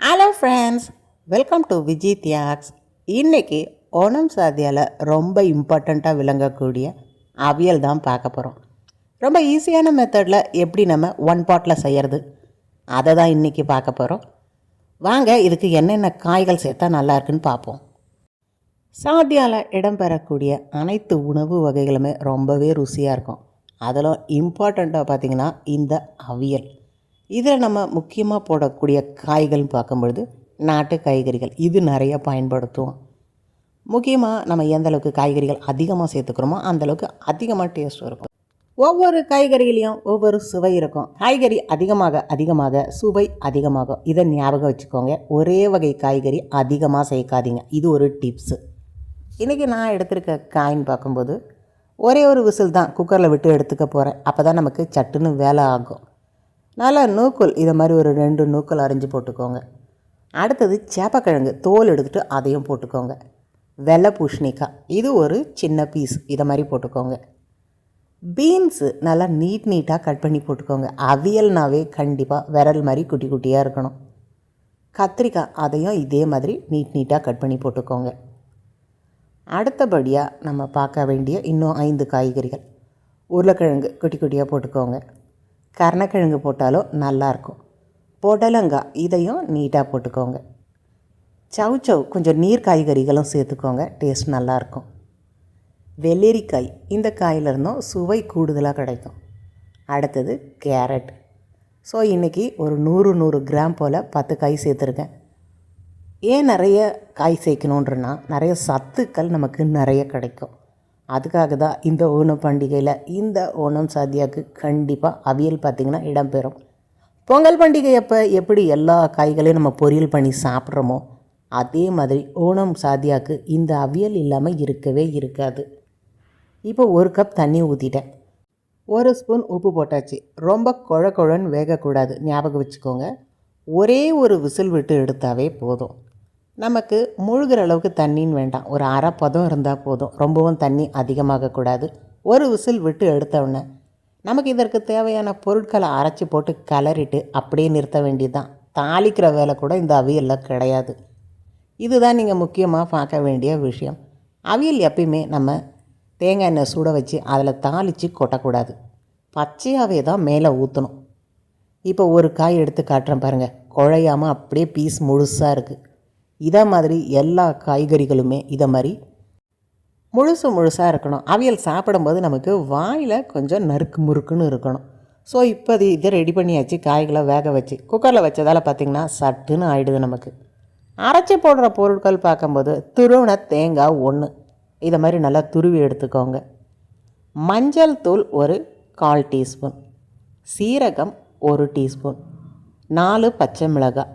Hello friends welcome to Viji Thiyags இன்றைக்கி ஓணம் சாதியால் ரொம்ப இம்பார்ட்டண்ட்டாக விளங்கக்கூடிய அவியல் தான் பார்க்க போகிறோம் ரொம்ப ஈஸியான மெத்தடில் எப்படி நம்ம ஒன் பாட்டில் செய்கிறது அதை தான் இன்றைக்கி பார்க்க போகிறோம் வாங்க இதுக்கு என்னென்ன காய்கள் சேர்த்தா நல்லா இருக்குன்னு பார்ப்போம். சாத்தியால் இடம்பெறக்கூடிய அனைத்து உணவு வகைகளுமே ரொம்பவே ருசியாக இருக்கும். அதில் இம்பார்ட்டண்ட்டாக பார்த்திங்கன்னா இந்த அவியல். இதில் நம்ம முக்கியமாக போடக்கூடிய காய்கள்னு பார்க்கும்பொழுது நாட்டு காய்கறிகள் இது நிறைய பயன்படுத்துவோம். முக்கியமாக நம்ம எந்த அளவுக்கு காய்கறிகள் அதிகமாக சேர்த்துக்கிறோமோ அந்தளவுக்கு அதிகமாக டேஸ்ட் இருக்கும். ஒவ்வொரு காய்கறிகளையும் ஒவ்வொரு சுவை இருக்கும். காய்கறி அதிகமாக அதிகமாக சுவை அதிகமாகும். இதை ஞாபகம் வச்சுக்கோங்க. ஒரே வகை காய்கறி அதிகமாக சேர்க்காதீங்க. இது ஒரு டிப்ஸு. இன்றைக்கி நான் எடுத்திருக்க காயின்னு பார்க்கும்போது ஒரே ஒரு விசில் தான் குக்கரில் விட்டு எடுத்துக்க போகிறேன். அப்போ தான் நமக்கு சட்டுன்னு வேலை ஆகும். நல்லா நூக்கல். இதை மாதிரி ஒரு ரெண்டு நூக்கல் அரிஞ்சு போட்டுக்கோங்க. அடுத்தது சேப்பக்கிழங்கு. தோல் எடுத்துகிட்டு அதையும் போட்டுக்கோங்க. வெள்ளை பூஷணிக்காய் இது ஒரு சின்ன பீஸ் இதை மாதிரி போட்டுக்கோங்க. பீன்ஸு நல்லா நீட் நீட்டாக கட் பண்ணி போட்டுக்கோங்க. அவியல்னாவே கண்டிப்பாக விரல் மாதிரி குட்டி குட்டியாக இருக்கணும். கத்திரிக்காய் அதையும் இதே மாதிரி நீட் நீட்டாக கட் பண்ணி போட்டுக்கோங்க. அடுத்தபடியாக நம்ம பார்க்க வேண்டிய இன்னும் ஐந்து காய்கறிகள். உருளைக்கிழங்கு குட்டி குட்டியாக போட்டுக்கோங்க. கருணக்கிழங்கு போட்டாலும் நல்லாயிருக்கும். புடலங்காய் இதையும் நீட்டாக போட்டுக்கோங்க. சவு சவு கொஞ்சம் நீர் காய்கறிகளும் சேர்த்துக்கோங்க டேஸ்ட் நல்லாயிருக்கும். வெள்ளரிக்காய் இந்த காயிலிருந்தும் சுவை கூடுதலாக கிடைக்கும். அடுத்தது கேரட். ஸோ இன்றைக்கி ஒரு நூறு நூறு கிராம் போல் பத்து காய் சேர்த்துருக்கேன். ஏன் நிறைய காய் சேர்க்கணுன்றனா நிறைய சத்துக்கள் நமக்கு நிறைய கிடைக்கும். அதுக்காக தான் இந்த ஓணம் பண்டிகையில் இந்த ஓணம் சாதியாவுக்கு கண்டிப்பாக அவியல் பார்த்திங்கன்னா இடம்பெறும். பொங்கல் பண்டிகை அப்போ எப்படி எல்லா காய்களையும் நம்ம பொரியல் பண்ணி சாப்பிட்றோமோ அதே மாதிரி ஓணம் சாதியாவுக்கு இந்த அவியல் இல்லாமல் இருக்கவே இருக்காது. இப்போ ஒரு கப் தண்ணி ஊற்றிட்டேன் ஒரு ஸ்பூன் உப்பு போட்டாச்சு. ரொம்ப குழ குழன்னு வேகக்கூடாது. ஞாபகம் வச்சுக்கோங்க. ஒரே ஒரு விசில் விட்டு எடுத்தாவே போதும். நமக்கு முழுகிற அளவுக்கு தண்ணின்னு வேண்டாம். ஒரு அரை பதம் இருந்தால் போதும். ரொம்பவும் தண்ணி அதிகமாகக்கூடாது ஒரு விசில் விட்டு எடுத்தவுடனே நமக்கு இதற்கு தேவையான பொருட்களை அரைச்சி போட்டு கிளறிட்டு அப்படியே நிறுத்த வேண்டியது தான் தாளிக்கிற வேலை கூட இந்த அவியலில் கிடையாது. இதுதான் நீங்கள் முக்கியமாக பார்க்க வேண்டிய விஷயம். அவியல் எப்பயுமே நம்ம தேங்காய் எண்ணெய் சுட வச்சு அதில் தாளித்து கொட்டக்கூடாது. பச்சையாகவே தான் மேலே ஊற்றணும் இப்போ ஒரு காய் எடுத்து காட்டுறேன் பாருங்கள் குழையாமல் அப்படியே பீஸ் முழுசாக இருக்குது இதை மாதிரி எல்லா காய்கறிகளுமே இதை மாதிரி முழுசு முழுசாக இருக்கணும். அவியல் சாப்பிடும்போது நமக்கு வாயில் கொஞ்சம் நறுக்கு முறுக்குன்னு இருக்கணும். ஸோ இப்போ இதை ரெடி பண்ணியாச்சு காய்களை வேக வச்சு. குக்கரில் வச்சதால் பார்த்திங்கன்னா சட்டுன்னு ஆயிடுது நமக்கு. அரைச்சி போடுற பொருட்கள் பார்க்கும்போது துருவன தேங்காய் ஒன்று இதை மாதிரி நல்லா துருவி எடுத்துக்கோங்க. மஞ்சள் தூள் ஒரு கால் டீஸ்பூன். சீரகம் ஒரு டீஸ்பூன். நாலு பச்சை மிளகாய்.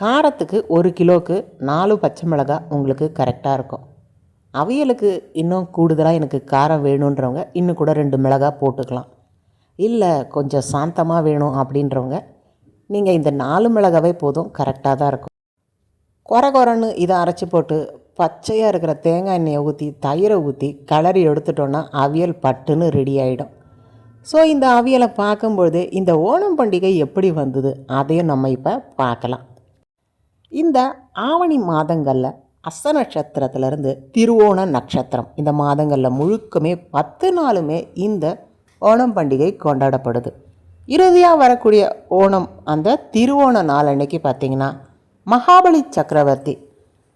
காரத்துக்கு ஒரு கிலோவுக்கு நாலு பச்சை மிளகாய் உங்களுக்கு கரெக்டாக இருக்கும். அவியலுக்கு இன்னும் கூடுதலாக எனக்கு காரம் வேணுன்றவங்க இன்னும் கூட ரெண்டு மிளகாய் போட்டுக்கலாம். இல்லை கொஞ்சம் சாந்தமாக வேணும் அப்படின்றவங்க நீங்கள் இந்த நாலு மிளகாவே போதும் கரெக்டாக தான் இருக்கும். குறை குறைன்னு இதை அரைச்சி போட்டு பச்சையாக இருக்கிற தேங்காய் எண்ணெயை ஊற்றி தயிரை ஊற்றி கலரி எடுத்துட்டோன்னா அவியல் பட்டுன்னு ரெடி ஆகிடும் ஸோ இந்த அவியலை பார்க்கும்பொழுது இந்த ஓணம் பண்டிகை எப்படி வந்தது அதையும் நம்ம இப்போ பார்க்கலாம். இந்த ஆவணி மாதங்களில் அஸ்த நட்சத்திரத்திலிருந்து திருவோண நட்சத்திரம். இந்த மாதங்களில் முழுக்கமே பத்து நாளுமே இந்த ஓணம் பண்டிகை கொண்டாடப்படுது. இறுதியாக வரக்கூடிய ஓணம் அந்த திருவோண நாள் அன்னைக்கு பார்த்திங்கன்னா மகாபலி சக்கரவர்த்தி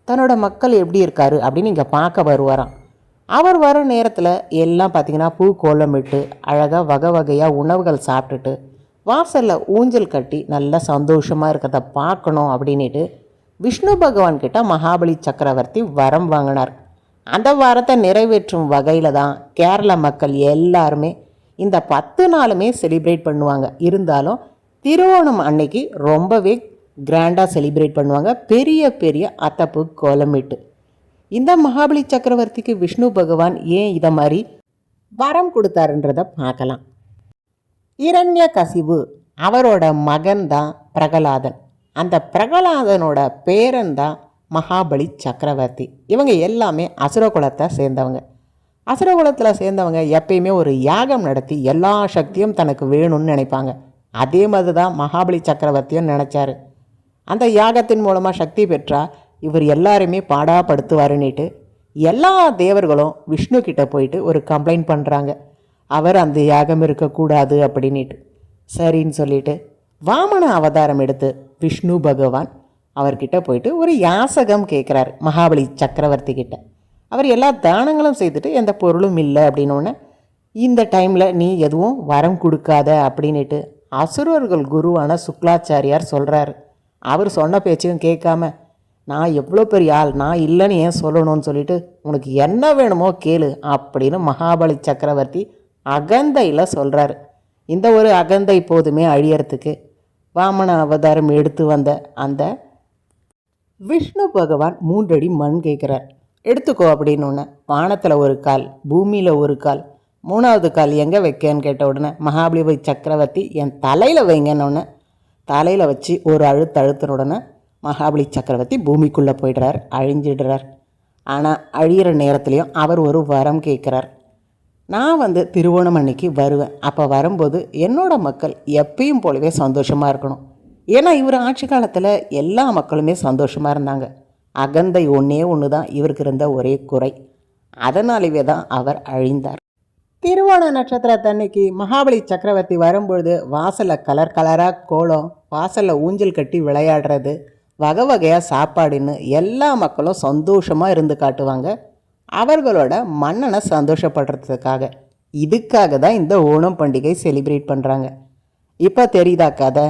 தன்னோட மக்கள் எப்படி இருக்காரு அப்படின்னு இங்கே பார்க்க வருவாராம். அவர் வர நேரத்தில் எல்லாம் பார்த்திங்கன்னா பூ கோலமிட்டு அழகாக வகை வகையாக உணவுகள் சாப்பிட்டுட்டு வாசலில் ஊஞ்சல் கட்டி நல்லா சந்தோஷமாக இருக்கிறத பார்க்கணும் அப்படின்ட்டு விஷ்ணு பகவான் கிட்ட மகாபலி சக்கரவர்த்தி வரம் வாங்கினார். அந்த வரத்தை நிறைவேற்றும் வகையில் தான் கேரள மக்கள் எல்லாருமே இந்த பத்து நாளுமே செலிப்ரேட் பண்ணுவாங்க. இருந்தாலும் திருவோணம் அன்னைக்கு ரொம்பவே கிராண்டாக செலிப்ரேட் பண்ணுவாங்க. பெரிய பெரிய அத்தப்பு கோலமிட்டு இந்த மகாபலி சக்கரவர்த்திக்கு விஷ்ணு பகவான் ஏன் இதை மாதிரி வரம் கொடுத்தாருன்றதை பார்க்கலாம். இரண்ய கசிவு அவரோட மகன் தான் பிரகலாதன். அந்த பிரகலாதனோட பேரன் தான் மகாபலி சக்கரவர்த்தி. இவங்க எல்லாமே அசுரகுலத்தை சேர்ந்தவங்க. அசுரகுலத்தில் சேர்ந்தவங்க எப்பயுமே ஒரு யாகம் நடத்தி எல்லா சக்தியும் தனக்கு வேணும்னு நினைப்பாங்க. அதே மாதிரி தான் மகாபலி சக்கரவர்த்தியும் நினச்சாரு. அந்த யாகத்தின் மூலமாக சக்தி பெற்றால் இவர் எல்லாருமே பாடாப்படுத்துவாருன்னுட்டு எல்லா தேவர்களும் விஷ்ணு கிட்ட போயிட்டு ஒரு கம்ப்ளைண்ட் பண்ணுறாங்க அவர் அந்த யாகம் இருக்கக்கூடாது அப்படின்னுட்டு. சரின்னு சொல்லிட்டு வாமன அவதாரம் எடுத்து விஷ்ணு பகவான் அவர்கிட்ட போயிட்டு ஒரு யாசகம் கேட்குறாரு மகாபலி சக்கரவர்த்தி கிட்ட. அவர் எல்லா தானங்களும் செய்துட்டு எந்த பொருளும் இல்லை அப்படின்னோடனே இந்த டைமில் நீ எதுவும் வரம் கொடுக்காத அப்படின்னுட்டு அசுரர்கள் குருவான சுக்லாச்சாரியார் சொல்கிறாரு அவர் சொன்ன பேச்சையும் கேட்காம நான் எவ்வளோ பெரிய ஆள் நான் இல்லைன்னு ஏன் சொல்லணும்னு சொல்லிட்டு உனக்கு என்ன வேணுமோ கேளு அப்படின்னு மகாபலி சக்கரவர்த்தி அகந்தையில் சொல்கிறாரு இந்த ஒரு அகந்தை போதுமே அழியறதுக்கு. வாமன அவதாரம் எடுத்து வந்த அந்த விஷ்ணு பகவான் மூன்றடி மண் கேட்குறார். எடுத்துக்கோ அப்படின்னு ஒன்று வானத்தில் ஒரு கால் பூமியில் ஒரு கால் மூணாவது கால் எங்கே வைக்கன்னு கேட்ட உடனே மகாபலிபுரி சக்கரவர்த்தி என் தலையில் வைங்கன்னு ஒன்று தலையில் வச்சு ஒரு அழுத்து அழுத்தின உடனே மகாபலி சக்கரவர்த்தி பூமிக்குள்ளே போயிடுறார் அழிஞ்சிடுறார். ஆனால் அழியிற நேரத்துலையும் அவர் ஒரு வரம் கேட்குறார். நான் வந்து திருவோணம் அன்னைக்கு வருவேன். அப்போ வரும்போது என்னோட மக்கள் எப்பயும் போலவே சந்தோஷமாக இருக்கணும். ஏன்னா இவர் ஆட்சி காலத்தில் எல்லா மக்களுமே சந்தோஷமாக இருந்தாங்க. அகந்தை ஒன்றே ஒன்று தான் இவருக்கு இருந்த ஒரே குறை. அதனாலேயே தான் அவர் அழிந்தார். திருவோண நட்சத்திரத்தன்னைக்கு மகாபலி சக்கரவர்த்தி வரும்பொழுது வாசலில் கலர் கலராக கோலம் வாசலில் ஊஞ்சல் கட்டி விளையாடுறது வகை வகையாக சாப்பாடுன்னு எல்லா மக்களும் சந்தோஷமாக இருந்து காட்டுவாங்க. அவர்களோட மன்னனை சந்தோஷப்படுறதுக்காக. இதுக்காக தான் இந்த ஓணம் பண்டிகை செலிப்ரேட் பண்ணுறாங்க இப்போ தெரியுதா கதை?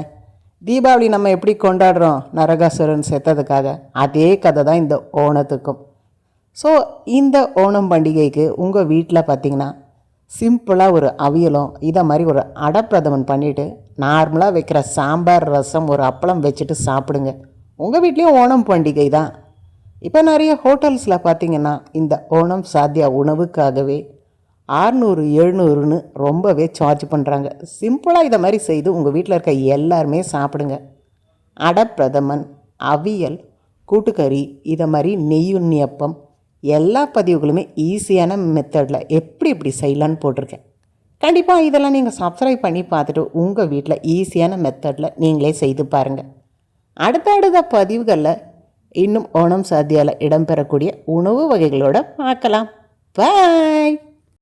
தீபாவளி நம்ம எப்படி கொண்டாடுறோம் நரகாசுரன் செத்ததுக்காக? அதே கதை தான் இந்த ஓணத்துக்கும். ஸோ இந்த ஓணம் பண்டிகைக்கு உங்கள் வீட்டில் பார்த்தீங்கன்னா சிம்பிளாக ஒரு அவியலும் இதை மாதிரி ஒரு அடப்பிரதமன் பண்ணிவிட்டு நார்மலாக வைக்கிற சாம்பார் ரசம் ஒரு அப்பளம் வச்சுட்டு சாப்பிடுங்க. உங்கள் வீட்லேயும் ஓணம் பண்டிகை தான். இப்போ நிறைய ஹோட்டல்ஸில் பார்த்தீங்கன்னா இந்த ஓணம் சாத்தியா உணவுக்காகவே ஆறுநூறு எழுநூறுன்னு ரொம்பவே சார்ஜ் பண்ணுறாங்க சிம்பிளாக இதை மாதிரி செய்து உங்கள் வீட்டில் இருக்க எல்லாருமே சாப்பிடுங்க. அடப்பிரதமன் அவியல் கூட்டுக்கறி இதை மாதிரி நெய்யுண்ணியப்பம் எல்லா பதிவுகளுமே ஈஸியான மெத்தடில் எப்படி எப்படி செய்யலான்னு போட்டிருக்கேன். கண்டிப்பாக இதெல்லாம் நீங்கள் சப்ஸ்கிரைப் பண்ணி பார்த்துட்டு உங்கள் வீட்டில் ஈஸியான மெத்தடில் நீங்களே செய்து பாருங்கள் அடுத்த அடுத்த பதிவுகளில் இன்னும் ஓணம் சாத்தியால் இடம்பெறக்கூடிய உணவு வகைகளோட பார்க்கலாம். பாய்